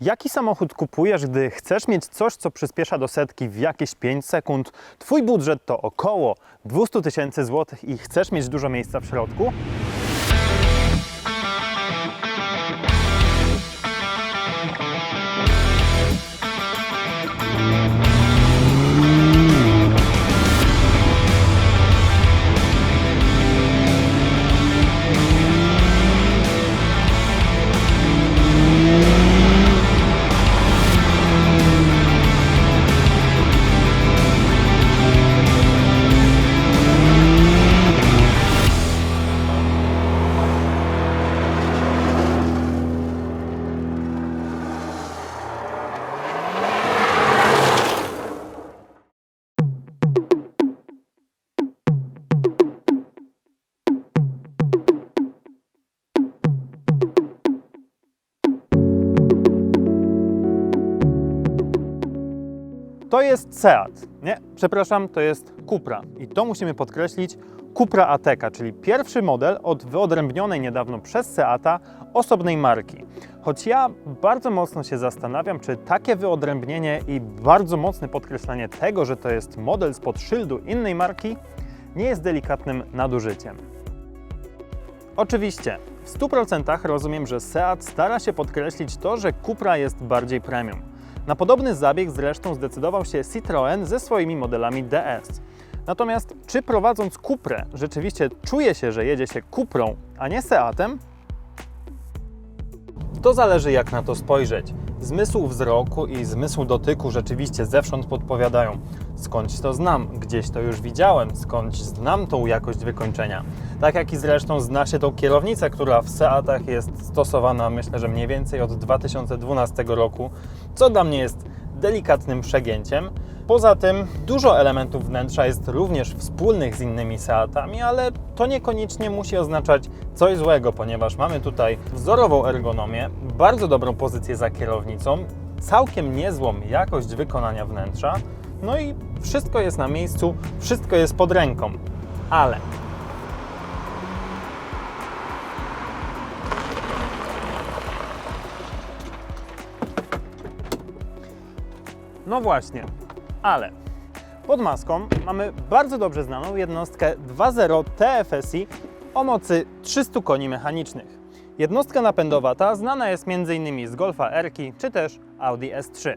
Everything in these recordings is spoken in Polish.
Jaki samochód kupujesz, gdy chcesz mieć coś, co przyspiesza do setki w jakieś 5 sekund? Twój budżet to około 200 tysięcy złotych i chcesz mieć dużo miejsca w środku? To jest Seat. Nie, przepraszam, to jest Cupra. I to musimy podkreślić. Cupra Ateca, czyli pierwszy model od wyodrębnionej niedawno przez Seata osobnej marki. Choć ja bardzo mocno się zastanawiam, czy takie wyodrębnienie i bardzo mocne podkreślenie tego, że to jest model spod szyldu innej marki, nie jest delikatnym nadużyciem. Oczywiście, w 100% rozumiem, że Seat stara się podkreślić to, że Cupra jest bardziej premium. Na podobny zabieg zresztą zdecydował się Citroën ze swoimi modelami DS. Natomiast czy prowadząc Cuprę rzeczywiście czuje się, że jedzie się Cuprą, a nie Seatem? To zależy jak na to spojrzeć. Zmysł wzroku i zmysł dotyku rzeczywiście zewsząd podpowiadają. Skądś to znam, gdzieś to już widziałem, skądś znam tą jakość wykończenia. Tak jak i zresztą zna się tą kierownicę, która w Seatach jest stosowana myślę, że mniej więcej od 2012 roku, co dla mnie jest delikatnym przegięciem. Poza tym dużo elementów wnętrza jest również wspólnych z innymi Seatami, ale to niekoniecznie musi oznaczać coś złego, ponieważ mamy tutaj wzorową ergonomię, bardzo dobrą pozycję za kierownicą, całkiem niezłą jakość wykonania wnętrza, no i wszystko jest na miejscu, wszystko jest pod ręką. Ale No właśnie, ale pod maską mamy bardzo dobrze znaną jednostkę 2.0 TFSI o mocy 300 koni mechanicznych. Jednostka napędowa ta znana jest m.in. z Golfa R czy też Audi S3.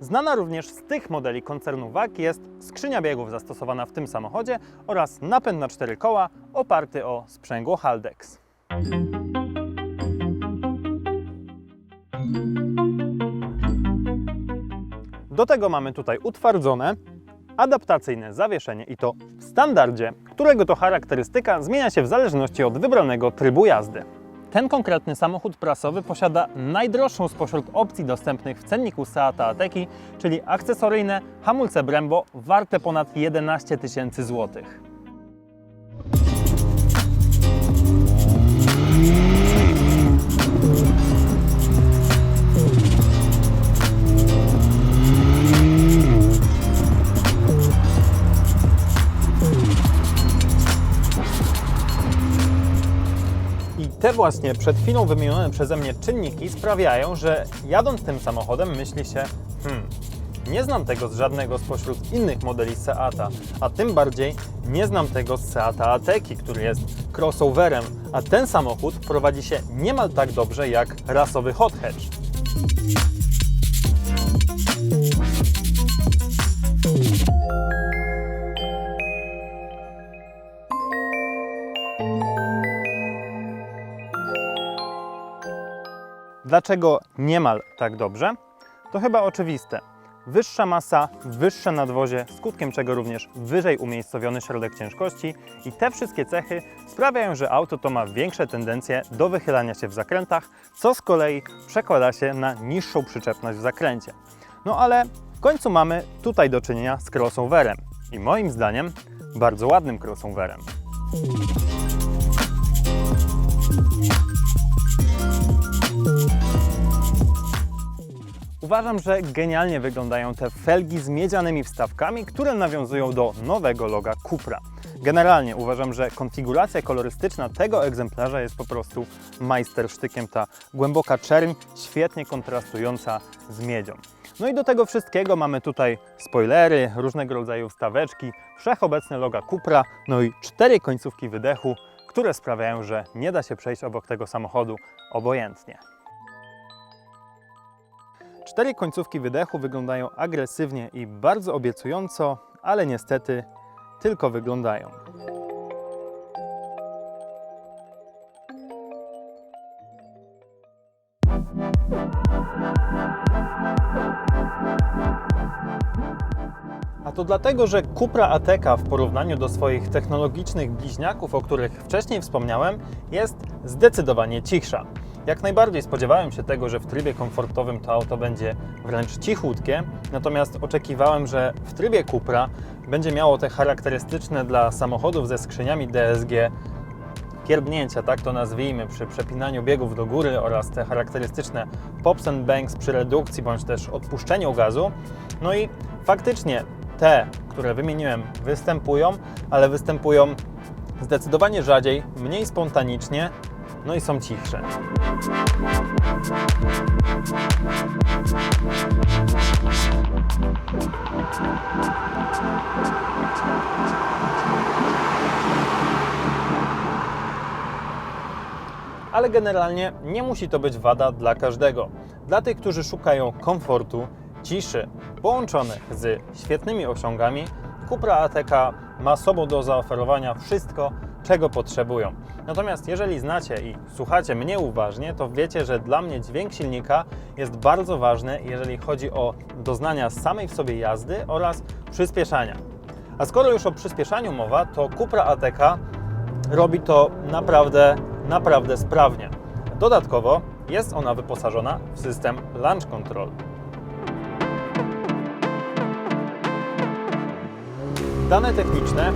Znana również z tych modeli koncernu WAG jest skrzynia biegów zastosowana w tym samochodzie oraz napęd na cztery koła oparty o sprzęgło Haldex. Do tego mamy tutaj utwardzone, adaptacyjne zawieszenie i to w standardzie, którego to charakterystyka zmienia się w zależności od wybranego trybu jazdy. Ten konkretny samochód prasowy posiada najdroższą spośród opcji dostępnych w cenniku Seata Ateki, czyli akcesoryjne hamulce Brembo warte ponad 11 tysięcy złotych. Te właśnie przed chwilą wymienione przeze mnie czynniki sprawiają, że jadąc tym samochodem myśli się, hmm, nie znam tego z żadnego spośród innych modeli Seata, a tym bardziej nie znam tego z Seata Ateki, który jest crossoverem, a ten samochód prowadzi się niemal tak dobrze jak rasowy hot hatch. Dlaczego niemal tak dobrze? To chyba oczywiste. Wyższa masa, wyższe nadwozie, skutkiem czego również wyżej umiejscowiony środek ciężkości i te wszystkie cechy sprawiają, że auto to ma większe tendencje do wychylania się w zakrętach, co z kolei przekłada się na niższą przyczepność w zakręcie. No ale w końcu mamy tutaj do czynienia z crossoverem i moim zdaniem bardzo ładnym crossoverem. Uważam, że genialnie wyglądają te felgi z miedzianymi wstawkami, które nawiązują do nowego loga Cupra. Generalnie uważam, że konfiguracja kolorystyczna tego egzemplarza jest po prostu majstersztykiem. Ta głęboka czerń, świetnie kontrastująca z miedzią. No i do tego wszystkiego mamy tutaj spoilery, różnego rodzaju wstaweczki, wszechobecne loga Cupra, no i cztery końcówki wydechu, które sprawiają, że nie da się przejść obok tego samochodu obojętnie. Cztery końcówki wydechu wyglądają agresywnie i bardzo obiecująco, ale niestety tylko wyglądają. A to dlatego, że Cupra Ateca w porównaniu do swoich technologicznych bliźniaków, o których wcześniej wspomniałem, jest zdecydowanie cichsza. Jak najbardziej spodziewałem się tego, że w trybie komfortowym to auto będzie wręcz cichutkie, natomiast oczekiwałem, że w trybie Cupra będzie miało te charakterystyczne dla samochodów ze skrzyniami DSG kierbnięcia, tak to nazwijmy, przy przepinaniu biegów do góry oraz te charakterystyczne pops and bangs przy redukcji bądź też odpuszczeniu gazu. No i faktycznie te, które wymieniłem, występują, ale występują zdecydowanie rzadziej, mniej spontanicznie, no i są cichsze. ale generalnie nie musi to być wada dla każdego. Dla tych, którzy szukają komfortu, ciszy, połączonych z świetnymi osiągami, Cupra Ateca ma sobą do zaoferowania wszystko, czego potrzebują. Natomiast jeżeli znacie i słuchacie mnie uważnie, to wiecie, że dla mnie dźwięk silnika jest bardzo ważny, jeżeli chodzi o doznania samej w sobie jazdy oraz przyspieszania. A skoro już o przyspieszaniu mowa, to Cupra Ateca robi to naprawdę, naprawdę sprawnie. Dodatkowo jest ona wyposażona w system Launch Control. Dane techniczne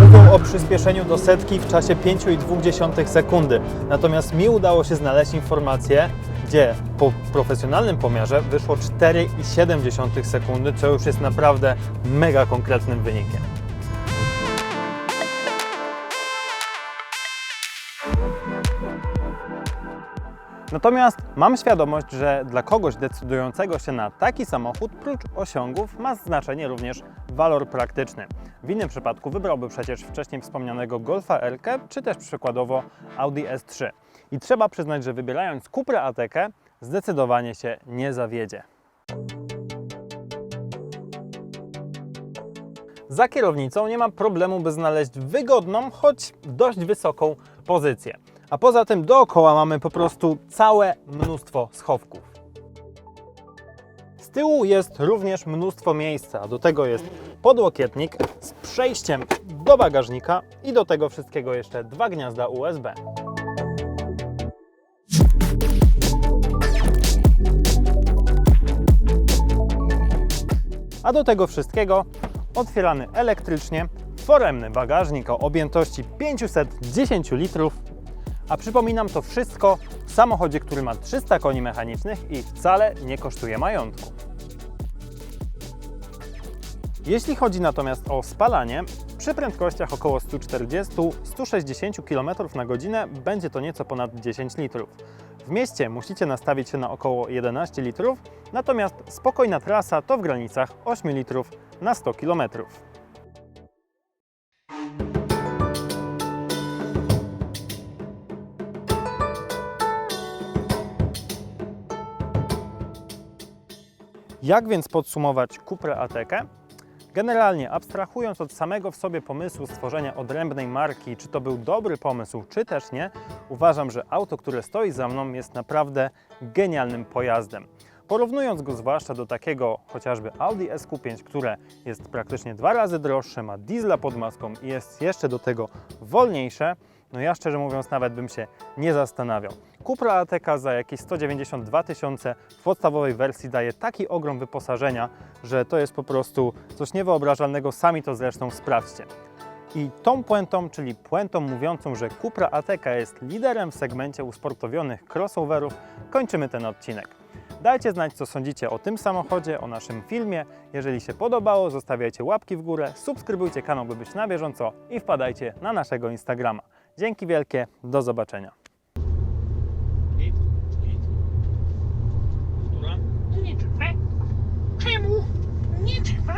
mówią o przyspieszeniu do setki w czasie 5,2 sekundy. Natomiast mi udało się znaleźć informację, gdzie po profesjonalnym pomiarze wyszło 4,7 sekundy, co już jest naprawdę mega konkretnym wynikiem. Natomiast mam świadomość, że dla kogoś decydującego się na taki samochód, prócz osiągów, ma znaczenie również walor praktyczny. W innym przypadku wybrałby przecież wcześniej wspomnianego Golfa R, czy też przykładowo Audi S3. I trzeba przyznać, że wybierając Cupra Atekę, zdecydowanie się nie zawiedzie. Za kierownicą nie ma problemu, by znaleźć wygodną, choć dość wysoką pozycję. A poza tym dookoła mamy po prostu całe mnóstwo schowków. Tyłu jest również mnóstwo miejsca, do tego jest podłokietnik z przejściem do bagażnika i do tego wszystkiego jeszcze dwa gniazda USB. A do tego wszystkiego otwierany elektrycznie foremny bagażnik o objętości 510 litrów. A przypominam to wszystko w samochodzie, który ma 300 koni mechanicznych i wcale nie kosztuje majątku. Jeśli chodzi natomiast o spalanie, przy prędkościach około 140-160 km na godzinę będzie to nieco ponad 10 litrów. W mieście musicie nastawić się na około 11 litrów, natomiast spokojna trasa to w granicach 8 litrów na 100 km. Jak więc podsumować Cupra Atekę? Generalnie, abstrahując od samego w sobie pomysłu stworzenia odrębnej marki, czy to był dobry pomysł, czy też nie, uważam, że auto, które stoi za mną, jest naprawdę genialnym pojazdem. Porównując go zwłaszcza do takiego chociażby Audi SQ5, które jest praktycznie dwa razy droższe, ma diesla pod maską i jest jeszcze do tego wolniejsze, no ja szczerze mówiąc nawet bym się nie zastanawiał. Cupra Ateca za jakieś 192 tysiące w podstawowej wersji daje taki ogrom wyposażenia, że to jest po prostu coś niewyobrażalnego, sami to zresztą sprawdźcie. I tą puentą, czyli puentą mówiącą, że Cupra Ateca jest liderem w segmencie usportowionych crossoverów, kończymy ten odcinek. Dajcie znać, co sądzicie o tym samochodzie, o naszym filmie. Jeżeli się podobało, zostawiajcie łapki w górę, subskrybujcie kanał, by być na bieżąco i wpadajcie na naszego Instagrama. Dzięki wielkie, do zobaczenia. Git, git. Która? Nie trwa. Czemu nie trwa?